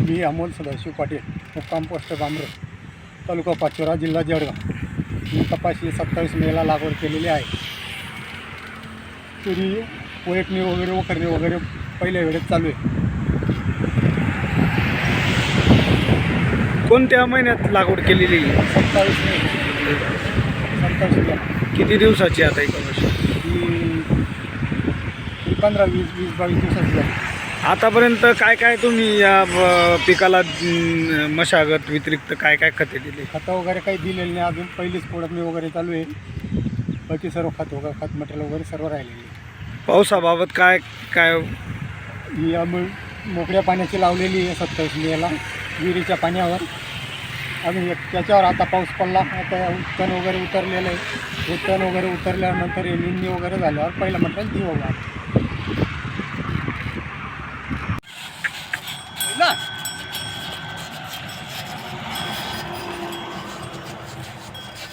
मी अमोल सदाशिव पाटील मुक्काम पोस्ट बांबरे तालुका पाचोरा जिल्हा जळगाव. मी कपाशी सत्तावीस मेला लागवड केलेली आहे. तुरी वैटणी वगैरे वखरणी वगैरे पहिल्या वेळेत चालू आहे. कोणत्या महिन्यात लागवड केलेली? आहे? सत्तावीस मे. सत्तावीस मेला किती दिवसाची आता ही पंधरा वीस वीस बावीस दिवसाची आहे. आतापर्यंत काय काय तुम्ही या ब- पिकाला अं, मशागत व्यतिरिक्त काय काय खते दिली? खतं वगैरे काही दिलेलं नाही अजून. पहिलीच कोडपणी वगैरे चालू आहे. बाकी सर्व खत वगैरे खत मटेरियल वगैरे सर्व राहिलेले आहे. पावसाबाबत काय काय? ही आम्ही मोकळ्या पाण्याची लावलेली आहे सत्तावीस मेला विहिरीच्या पाण्यावर. अजून एक त्याच्यावर आता पाऊस पडला. आता तण वगैरे उतरलेलं आहे. हे तण वगैरे उतरल्यानंतर हे वगैरे झाल्यावर पहिलं मटेरियल देऊ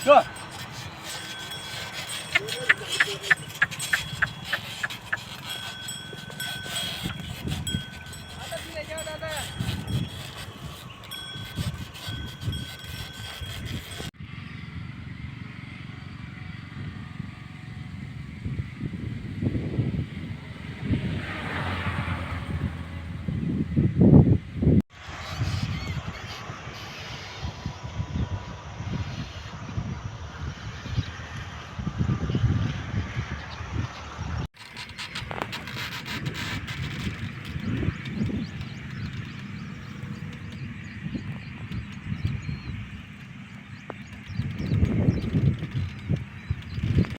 Go!